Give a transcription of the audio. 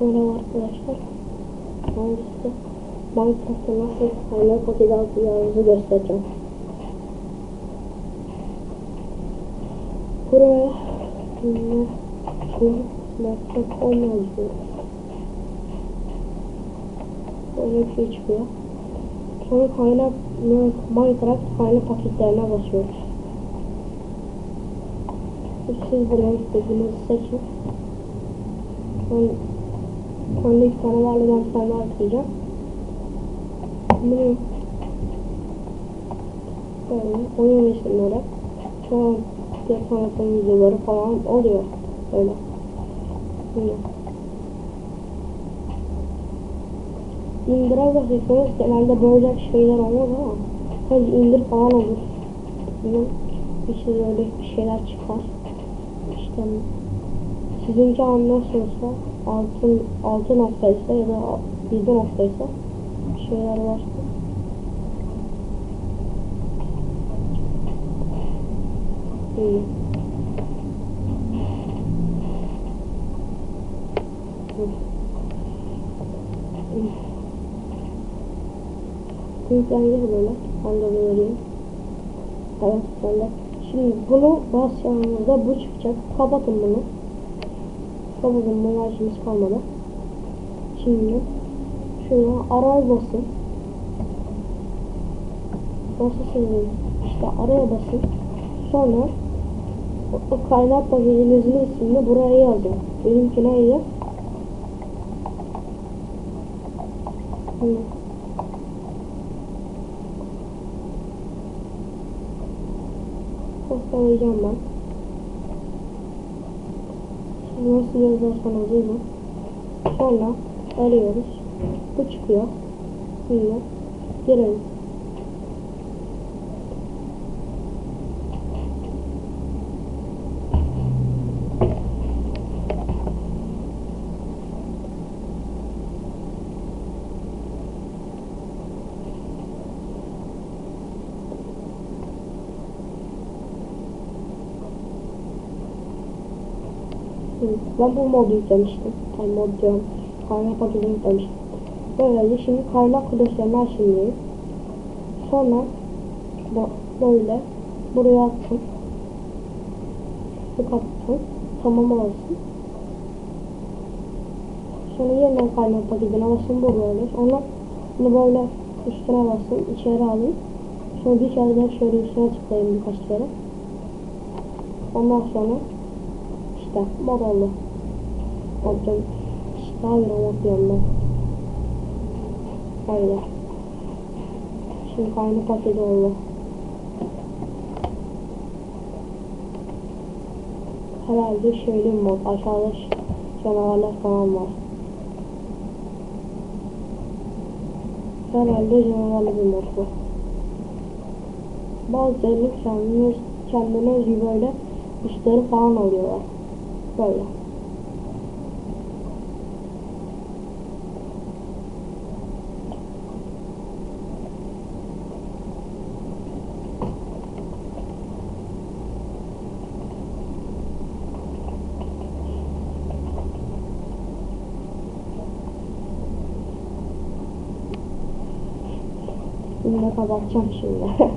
Merhaba arkadaşlar. Ben size Minecraft'ta nasıl kaynak paketi atacağınızı göstereceğim. Buraya şimdi şimdi Minecraft olmaz yazıyoruz. Böyle bir şey çıkıyor. Sonra kaynak Minecraft kaynak paketlerine basıyoruz. Siz buradan istediğinizi seçin. Ben varlı ben sana atacağım. Bunu böyle oyun resimleri çoğu diğer sanatın videoları falan oluyor. Öyle. Böyle. İndire basıyorsunuz genelde böyle şeyler olmaz ama sadece indir falan olur. Bunun içinde öyle bir şeyler çıkar. İşte sizinki anlıyorsunuzsa altın altı noktaysa ya da yedi noktaysa bir şeyler var. İyi. İlk önce böyle. De vereyim. Evet de. Şimdi bunu basacağımızda bu çıkacak. Kapatın bunu. Kapatın bunu işimiz kalmadı. Şimdi şuna araya basın. Basın işte araya basın. Sonra o, o kaynak paketinizin ismini buraya yazın. Benimki neydi? Şimdi Kopyalayacağım ben. Nasıl yazarsanız yazın. Sonra arıyoruz. Bu çıkıyor. Şimdi girelim. Ben bu modu yüklemiştim. Ay mod diyorum. Kaynak paketini yüklemiştim. Böylece şimdi kaynak klasörünü açayım. Sonra böyle buraya attım. Bu kapattım. Tamam olsun. Sonra yeniden kaynak paketine basın bu böyle. Sonra bunu böyle üstüne basın. içeri alın. Sonra bir kere şöyle üstüne tıklayın birkaç kere. Ondan sonra daha bir mod diyorum ben. Öyle. Şimdi kaynak paketi oldu. Herhalde şöyle bir mod. Aşağıda canavarlar falan var. Herhalde canavarlı bir mod bu. Bazıları kendiniz, kendine özgü böyle üstleri falan alıyorlar. Böyle. Bunu da kapatacağım şimdi.